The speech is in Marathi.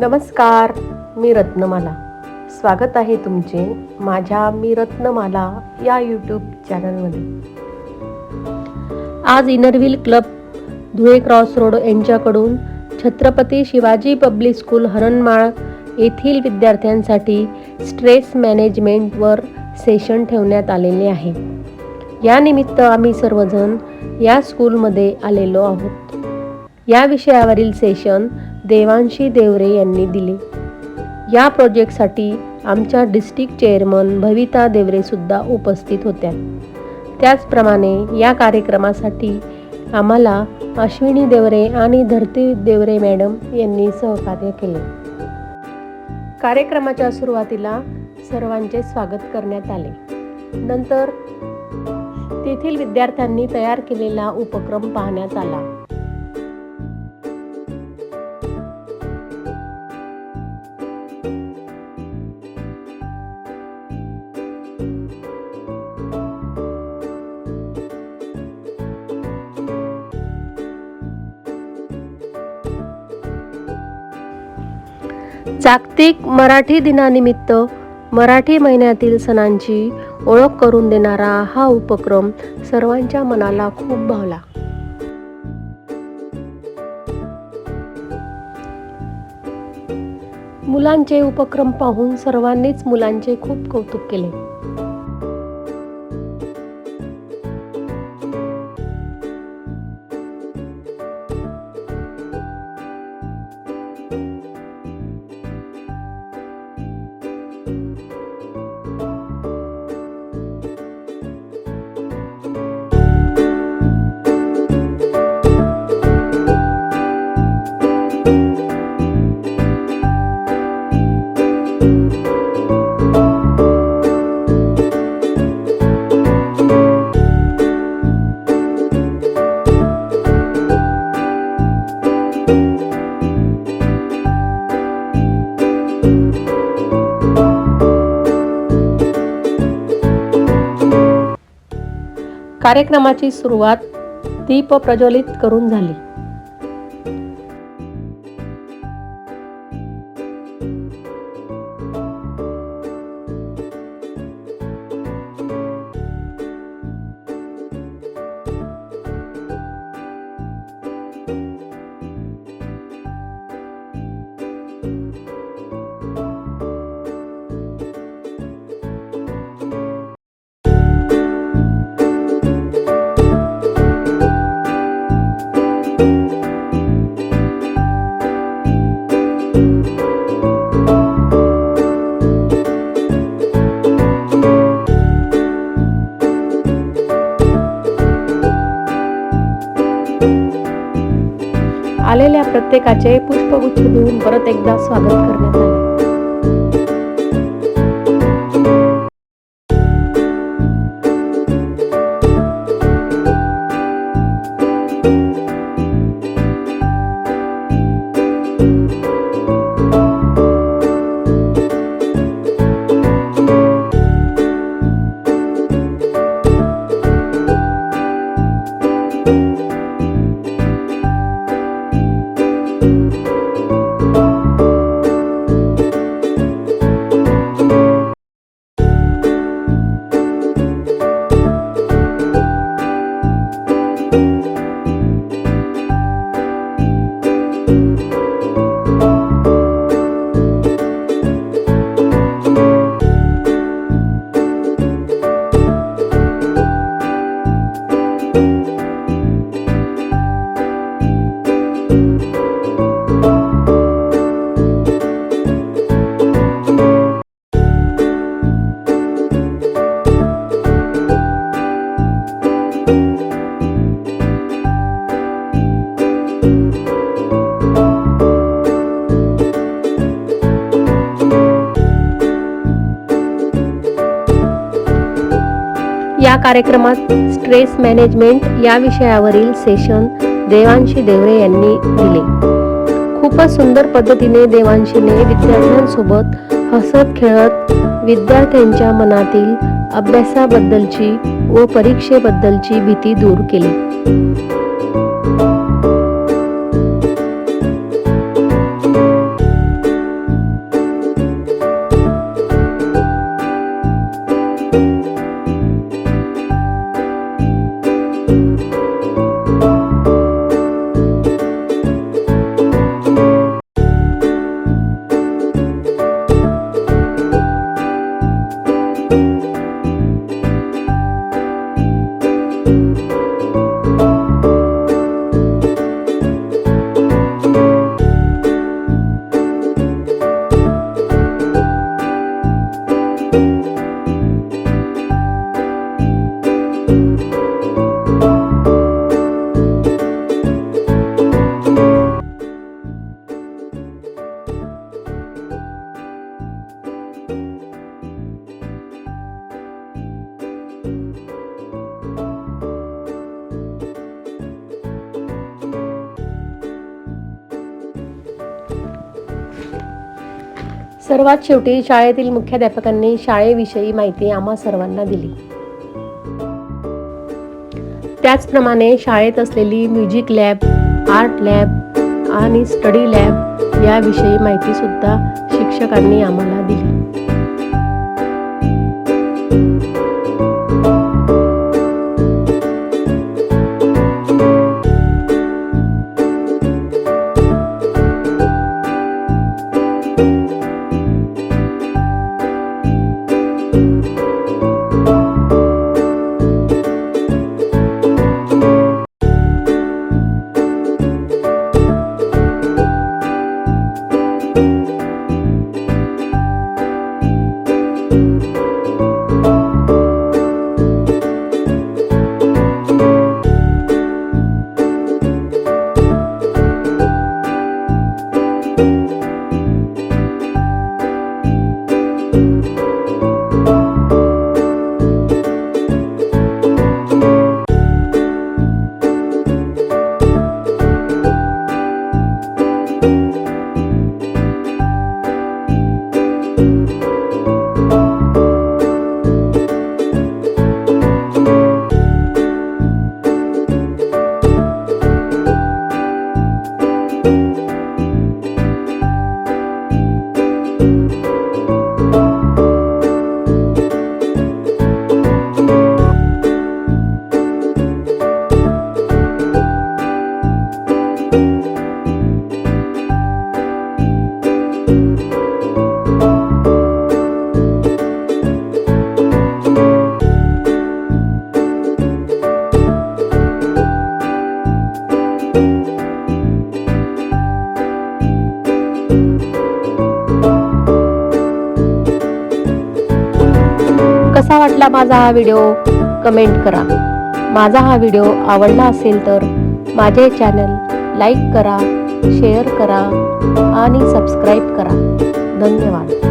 नमस्कार मी रत्नमाला. स्वागत आहे तुमचे माझ्या मी रत्नमाला या यूट्यूब चॅनलमध्ये आज Inner Wheel club Dhule cross road यांच्याकडून छत्रपती शिवाजी पब्लिक स्कूल हरणमाळ येथील विद्यार्थ्यांसाठी स्ट्रेस मॅनेजमेंटवर सेशन ठेवण्यात आलेले आहे. यानिमित्त आम्ही सर्वजण या स्कूलमध्ये आलेलो आहोत. या विषयावरील सेशन देवांशी देवरे यांनी दिले. या प्रोजेक्टसाठी आमच्या डिस्ट्रिक्ट चेअरमन भविता देवरेसुद्धा उपस्थित होत्या. त्याचप्रमाणे या कार्यक्रमासाठी आम्हाला अश्विनी देवरे आणि धरती देवरे मॅडम यांनी सहकार्य केले. कार्यक्रमाच्या सुरुवातीला सर्वांचे स्वागत करण्यात आले. नंतर तेथील विद्यार्थ्यांनी तयार केलेला उपक्रम पाहण्यात आला. जागतिक मराठी दिनानिमित्त मराठी महिन्यातील सणांची ओळख करून देणारा हा उपक्रम सर्वांच्या मनाला खूप भावला. मुलांचे उपक्रम पाहून सर्वांनीच मुलांचे खूप कौतुक केले. कार्यक्रमाची सुरुवात दीप प्रज्वलित करून झाली. प्रत्येकाचे पुष्पगुच्छ देऊन परत एकदा स्वागत करण्यात आले. या कार्यक्रमात स्ट्रेस मॅनेजमेंट या विषयावरील सेशन देवांशी देवरे यांनी दिले. खूपच सुंदर पद्धतीने देवांशीने विद्यार्थ्यांसोबत हसत खेळत विद्यार्थ्यांच्या मनातील अभ्यासाबद्दलची व परीक्षेबद्दलची भीती दूर केली. सर्वात शेवटी शाळेतील मुख्याध्यापकांनी शाळेविषयी माहिती आम्हा सर्वांना दिली. त्याचप्रमाणे शाळेत असलेली म्युझिक लॅब आर्ट लॅब आणि स्टडी लॅब याविषयी माहिती सुद्धा शिक्षकांनी आम्हाला दिली. कसा वाटला माझा हा व्हिडिओ? कमेंट करा. माझा हा व्हिडिओ आवडला असेल तर माझे चॅनल लाईक करा शेअर करा आणि सबस्क्राईब करा. धन्यवाद.